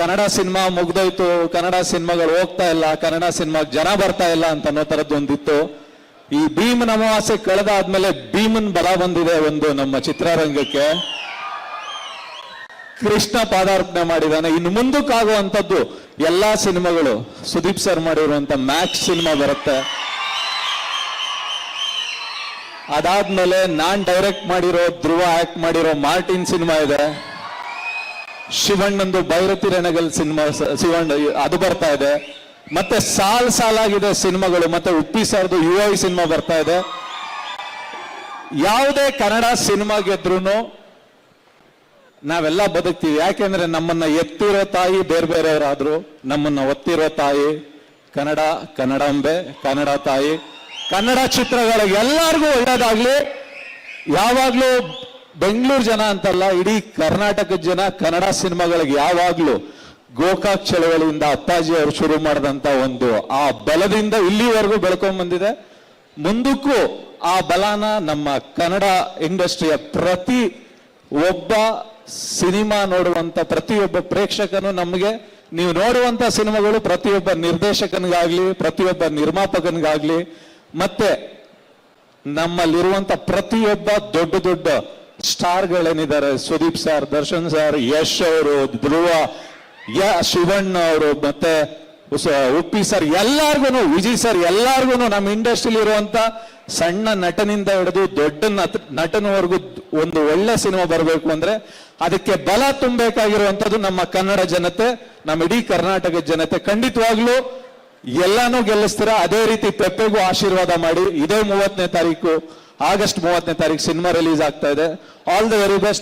Kannada cinema ಮುಗ್ದೋಯ್ತು, Kannada ಸಿನಿಮಾಗಳು ಹೋಗ್ತಾ ಇಲ್ಲ, ಕನ್ನಡ ಸಿನಿಮಾಗೆ ಜನ ಬರ್ತಾ ಇಲ್ಲ ಅಂತ ಅನ್ನೋ ತರದ್ದು ಒಂದಿತ್ತು. ಈ ಭೀಮನ ಅಮಾವಾಸ್ಯೆ ಕಳೆದಾದ್ಮೇಲೆ ಭೀಮನ್ ಬಲ ಬಂದಿದೆ ಒಂದು ನಮ್ಮ ಚಿತ್ರರಂಗಕ್ಕೆ. ಕೃಷ್ಣ ಪಾದಾರ್ಪಣೆ ಮಾಡಿದಾನೆ ಇನ್ನು ಮುಂದಕ್ಕಾಗುವಂಥದ್ದು ಎಲ್ಲಾ ಸಿನಿಮಾಗಳು. ಸುದೀಪ್ ಸರ್ ಮಾಡಿರುವಂತ ಮ್ಯಾಕ್ಸ್ ಸಿನಿಮಾ ಬರುತ್ತೆ. ಅದಾದ್ಮೇಲೆ ನಾನ್ ಡೈರೆಕ್ಟ್ ಮಾಡಿರೋ, ಧ್ರುವ ಆಕ್ಟ್ ಮಾಡಿರೋ ಮಾರ್ಟಿನ್ ಸಿನಿಮಾ ಇದೆ. ಶಿವಣ್ಣಂದು ಭೈರತಿ ರೆಣಗಲ್ ಸಿನಿಮಾ ಶಿವಣ್ಣ ಅದು ಬರ್ತಾ ಇದೆ. ಮತ್ತೆ ಸಾಲ್ ಸಾಲಾಗಿದೆ ಸಿನಿಮಾಗಳು, ಮತ್ತೆ ಉಪ್ಪಿ ಸಾರ್ದು ಯು ಐ ಸಿನಿಮಾ ಬರ್ತಾ ಇದೆ. ಯಾವುದೇ ಕನ್ನಡ ಸಿನಿಮಾ ಗೆದ್ರು ನಾವೆಲ್ಲ ಬದುಕ್ತೀವಿ. ಯಾಕೆಂದ್ರೆ ನಮ್ಮನ್ನ ಎತ್ತಿರೋ ತಾಯಿ ಬೇರೆ ಬೇರೆಯವರಾದ್ರು, ನಮ್ಮನ್ನ ಒತ್ತಿರೋ ತಾಯಿ ಕನ್ನಡ ಕನ್ನಡಾಂಬೆ ಕನ್ನಡ ತಾಯಿ. ಕನ್ನಡ ಚಿತ್ರಗಳಿಗೆ ಎಲ್ಲರಿಗೂ ಒಳ್ಳೇದಾಗ್ಲಿ. ಯಾವಾಗ್ಲೂ ಬೆಂಗಳೂರು ಜನ ಅಂತಲ್ಲ, ಇಡೀ ಕರ್ನಾಟಕದ ಜನ, ಕನ್ನಡ ಸಿನಿಮಾಗಳಿಗೆ ಯಾವಾಗ್ಲೂ ಗೋಕಾಕ್ ಚಳವಳಿಯಿಂದ ಅಪ್ಪಾಜಿ ಅವರು ಶುರು ಮಾಡಿದಂತ ಒಂದು ಆ ಬಲದಿಂದ ಇಲ್ಲಿವರೆಗೂ ಬೆಳ್ಕೊಂಡ್ ಬಂದಿದೆ. ಮುಂದಕ್ಕೂ ಆ ಬಲನ ನಮ್ಮ ಕನ್ನಡ ಇಂಡಸ್ಟ್ರಿಯ ಪ್ರತಿ ಒಬ್ಬ ಸಿನಿಮಾ ನೋಡುವಂತ, ಪ್ರತಿಯೊಬ್ಬ ಪ್ರೇಕ್ಷಕನು ನಮಗೆ, ನೀವು ನೋಡುವಂತ ಸಿನಿಮಾಗಳು ಪ್ರತಿಯೊಬ್ಬ ನಿರ್ದೇಶಕನಿಗಾಗ್ಲಿ, ಪ್ರತಿಯೊಬ್ಬ ನಿರ್ಮಾಪಕನಿಗಾಗ್ಲಿ, ಮತ್ತೆ ನಮ್ಮಲ್ಲಿರುವಂತ ಪ್ರತಿಯೊಬ್ಬ ದೊಡ್ಡ ದೊಡ್ಡ ಸ್ಟಾರ್ಗಳೇನಿದ್ದಾರೆ? ಸುದೀಪ್ ಸರ್, ದರ್ಶನ್ ಸರ್, ಯಶ್ ಅವರು, ಧ್ರುವ, ಯ, ಶಿವಣ್ಣ ಅವರು, ಮತ್ತೆ ಉಪ್ಪಿ ಸರ್ ಎಲ್ಲಾರ್ಗು ವಿಜಿ ಸರ್ ಎಲ್ಲಾರ್ಗು ನಮ್ಮ ಇಂಡಸ್ಟ್ರಿಲಿ ಇರುವಂತ ಸಣ್ಣ ನಟನಿಂದ ಹಿಡಿದು ದೊಡ್ಡ ನಟ, ನಟನವರೆಗೂ ಒಂದು ಒಳ್ಳೆ ಸಿನಿಮಾ ಬರಬೇಕು ಅಂದ್ರೆ ಅದಕ್ಕೆ ಬಲ ತುಂಬಬೇಕಾಗಿರುವಂತದ್ದು ನಮ್ಮ ಕನ್ನಡ ಜನತೆ, ನಮ್ಮ ಇಡೀ ಕರ್ನಾಟಕದ ಜನತೆ. ಖಂಡಿತವಾಗ್ಲೂ ಎಲ್ಲಾನು ಗೆಲ್ಲಿಸ್ತೀರಾ? ಅದೇ ರೀತಿ ಪೆಪ್ಪೆಗೂ ಆಶೀರ್ವಾದ ಮಾಡಿ. ಇದೇ ಮೂವತ್ತನೇ ತಾರೀಕು ಆಗಸ್ಟ್ ಮೂವತ್ತನೇ ತಾರೀಕು ಸಿನಿಮಾ ರಿಲೀಸ್ ಆಗ್ತಾ ಇದೆ. All the very best